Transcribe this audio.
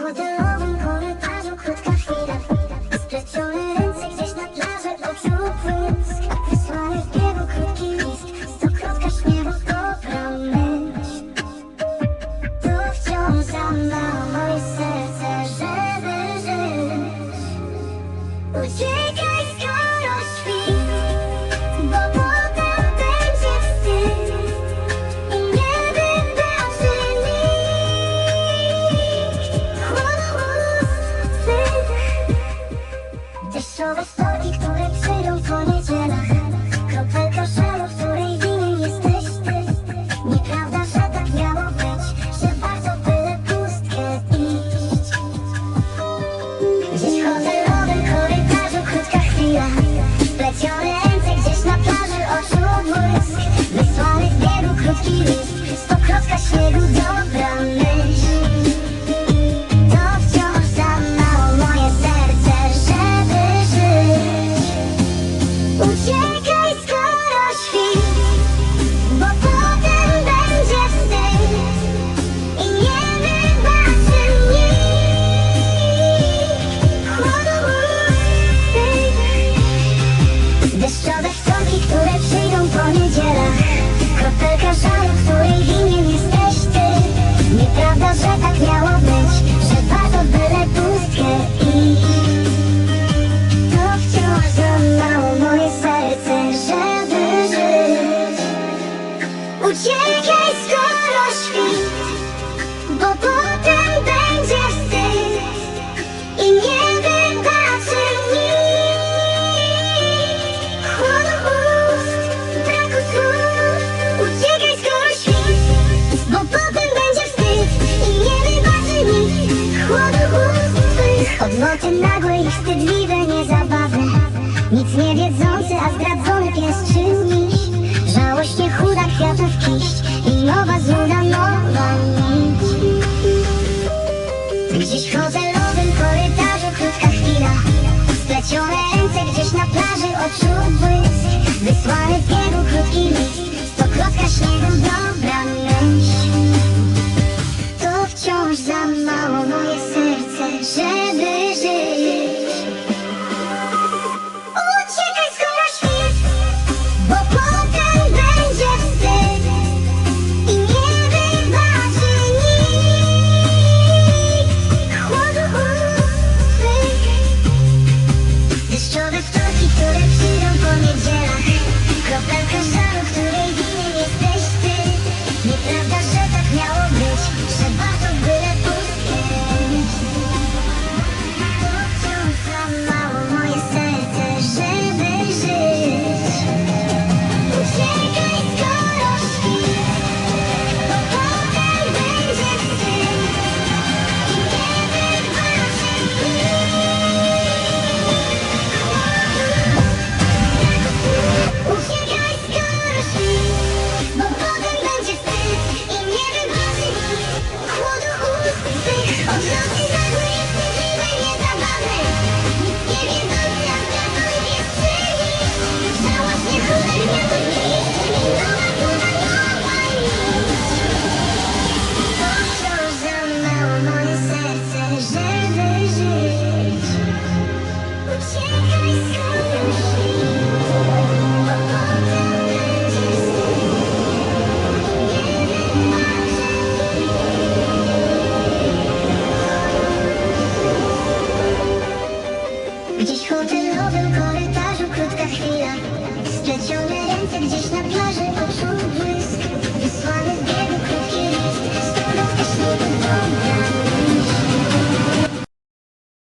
Everything きに僕が知る Uciekaj skoro świt Bo potem będzie wstyd I nie wybaczy nikt Chłodów ust, braku słów Uciekaj skoro świt Bo potem będzie wstyd I nie wybaczy nikt Chłodów ust, odloty nagłe i wstydliwe почувствовать Без своих белых руки лист Кто кротко снегом бьет I you.